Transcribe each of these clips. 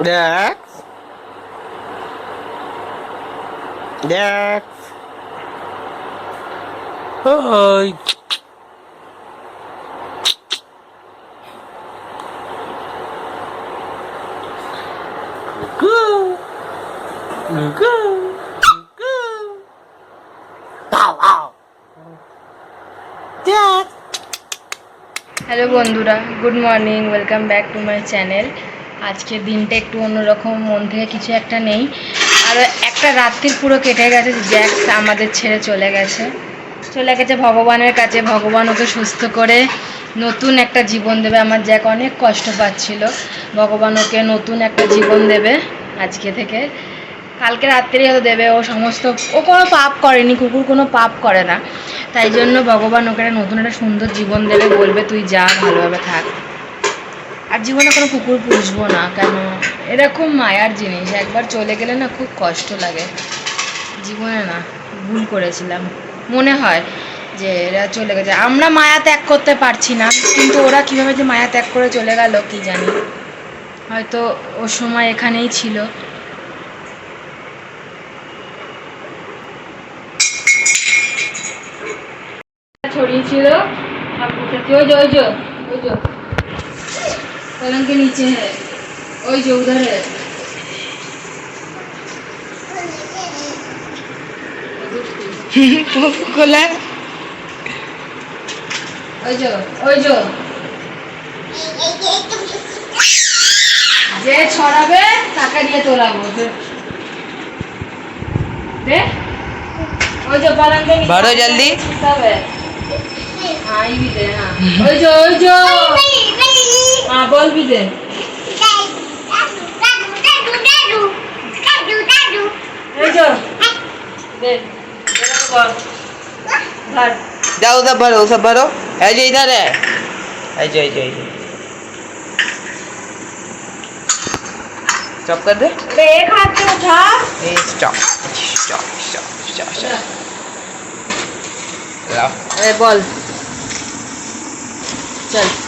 Dex. Dex. Ôi. Goo. Goo. Goo. Ow, ow. Dex. Hello বন্ধুরা good morning welcome back to my channel আজকের দিনটা একটু অন্যরকম, মন থেকে কিছু একটা নেই। আর একটা রাত্রির পুরো কেটে গেছে জ্যাক্স আমাদের ছেড়ে চলে গেছে। চলে গেছে ভগবানের কাছে, ভগবান ওকে সুস্থ করে নতুন একটা জীবন দেবে। আমার জ্যাক অনেক কষ্ট পাচ্ছিল। ভগবান ওকে নতুন একটা জীবন দেবে আজকে থেকে। কালকে রাত্রে হয়তো দেবে, ও সমস্ত, ও কোনো পাপ করেনি, কুকুর কোনো পাপ করে না। তাই জন্য ভগবান ওকে নতুন, একটা সুন্দর জীবন দেবে, বলবে, তুই যা, ভালোভাবে থাক। আর জীবনে কোনো কুকুর পুষবো না, কেন? এটা খুব মায়ার জিনিস, একবার চলে গেলে না খুব কষ্ট লাগে। জীবনে না, ভুল করেছিলাম। মনে হয় যে এরা চলে গেছে। আমরা মায়া ত্যাগ করতে পারছি না, কিন্তু ওরা কীভাবে যে মায়া ত্যাগ করে চলে গেল, কি জানি। হয়তো ওর সময় এখানেই ছিল। ছড়িয়েছিল ওই যে ওই যে ওই যে। पलंग के नीचे है ओए जो उधर है খোলা ওই যে ওই যে যে ছড়াবে টাকা দিয়ে তোলাবো দে। দে ওই যে पलंग के नीचे भरो जल्दी। सब है हाँ ये भी दे हाँ बॉल भी दे। जाओ उधर भरो उसे भरो। है जो इधर है। है जो जो स्टॉप कर दे। एक हाथ से उठा a stop stop stop stop stop a ball. चल।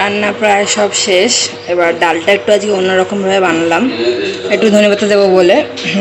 রান্না প্রায় সব শেষ। এবার ডালটা একটু আজকে অন্যরকমভাবে বানালাম। একটু ধনেপাতা দেবো বলে।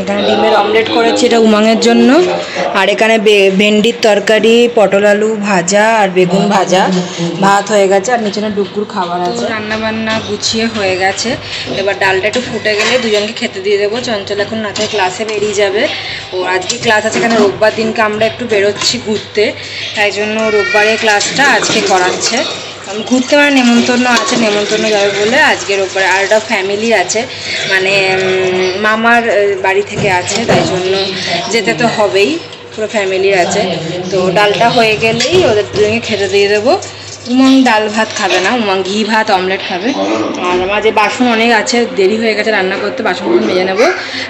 এখানে ডিমের অমলেট করেছি এটা উমাঙের জন্য। আর এখানে ভেন্ডির তরকারি, পটল আলু ভাজা আর বেগুন ভাজা। ভাত হয়ে গেছে আর নিচে ডুকুর খাবার আছে। রান্না বান্না গুছিয়ে হয়ে গেছে। এবার ডালটা একটু ফুটে গেলে দুজনকে খেতে দিয়ে দেবো। চঞ্চল এখন না থাকে ক্লাসে বেরিয়ে যাবে। ও আজকে ক্লাস আছে এখানে রোববার দিনকে আমরা একটু বেরোচ্ছি ঘুরতে। তাই জন্য রোববারের ক্লাসটা আজকে করাচ্ছে। ঘুরতে মানে নেমন্তন্ন আছে, নেমন্তন্ন যাবে বলে আজকের ওপরে আর একটা ফ্যামিলি আছে। মানে মামার বাড়ি থেকে আছে, তাই জন্য যেতে তো হবেই, পুরো ফ্যামিলি আছে। তো ডালটা হয়ে গেলেই ওদের দুজনকে খেতে দিয়ে দেবো। উমং ডাল ভাত খাবে না, উমং ঘি ভাত, অমলেট খাবে। আর আমার যে বাসন অনেক আছে, দেরি হয়ে গেছে রান্না করতে বাসন মেজে নেব।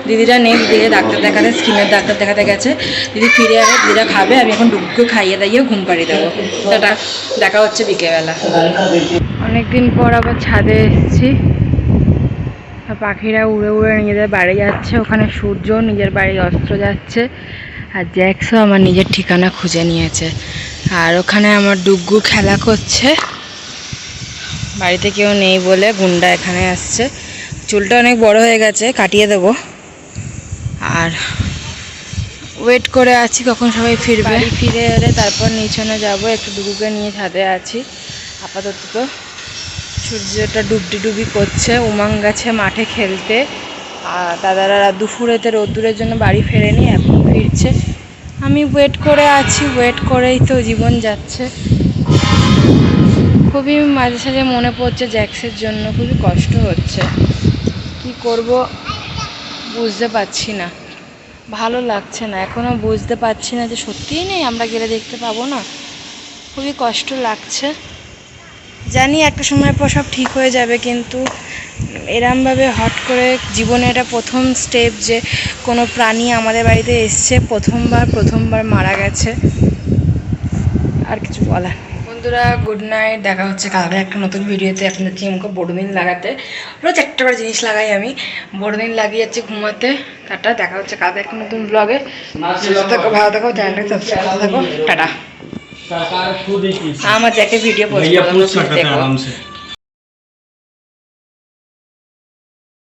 দিদিরা নেই দিদিরা ডাক্তার দেখাতে, স্কিনের ডাক্তার দেখাতে গেছে। দিদি ফিরে আসে, দিদিরা খাবে, আমি এখন ডুবকে খাইয়ে দাইয়ে ঘুম পাড়িয়ে দেবো। টাটা, দেখা হচ্ছে বিকেলবেলা। অনেকদিন পর আবার ছাদে এসেছি। পাখিরা উড়ে উড়ে নিজেদের বাড়ি যাচ্ছে। ওখানে সূর্য নিজের বাড়ি অস্ত্র যাচ্ছে। আর জ্যাক্সও আমার নিজের ঠিকানা খুঁজে নিয়েছে। আর ওখানে আমার ডুগ্গু খেলা করছে। বাড়িতে কেউ নেই বলে গুন্ডা এখানে আসছে। চুলটা অনেক বড় হয়ে গেছে, কাটিয়ে দেবো। আর ওয়েট করে আছি কখন সবাই ফিরবে। বাড়ি ফিরে এলে তারপর নিচনে যাব, একটু ডুগুকে নিয়ে ছাদে আছি। আপাতত সূর্যটা ডুবডি ডুবি করছে, উমাং গেছে মাঠে খেলতে। আর দাদারা দুপুরেতে রোদ্দুরের জন্য বাড়ি ফেরেনি, এখন ফিরছে। আমি ওয়েট করে আছি ওয়েট করেই তো জীবন যাচ্ছে। খুবই মাঝে সাঝে মনে পড়ছে জ্যাক্সের জন্য, খুবই কষ্ট হচ্ছে। কি করব বুঝতে পারছি না। ভালো লাগছে না এখনও বুঝতে পারছি না যে সত্যিই নেই, আমরা গেলে দেখতে পাবো না। খুবই কষ্ট লাগছে। জানি একটা সময় পর সব ঠিক হয়ে যাবে, কিন্তু এরমভাবে হট করে জীবনে এটা প্রথম স্টেপ যে কোনো প্রাণী আমাদের বাড়িতে এসছে প্রথমবার প্রথমবার মারা গেছে। আর কিছু বলার বন্ধুরা গুড নাইট দেখা হচ্ছে কালকে একটা নতুন ভিডিওতে আপনাদের চিমকে বড়দিন লাগাতে রোজ একটা করে জিনিস লাগাই আমি। বড়দিন লাগিয়ে যাচ্ছি ঘুমাতে। টাটা দেখা হচ্ছে কালকে একটা নতুন ব্লগে থাকো ভালো থাকো চ্যানেলটাকে সাবস্ক্রাইব করে থাকো। টাটা। আমার জ্যাকে ভিডিও পোস্ট করলাম দেখো।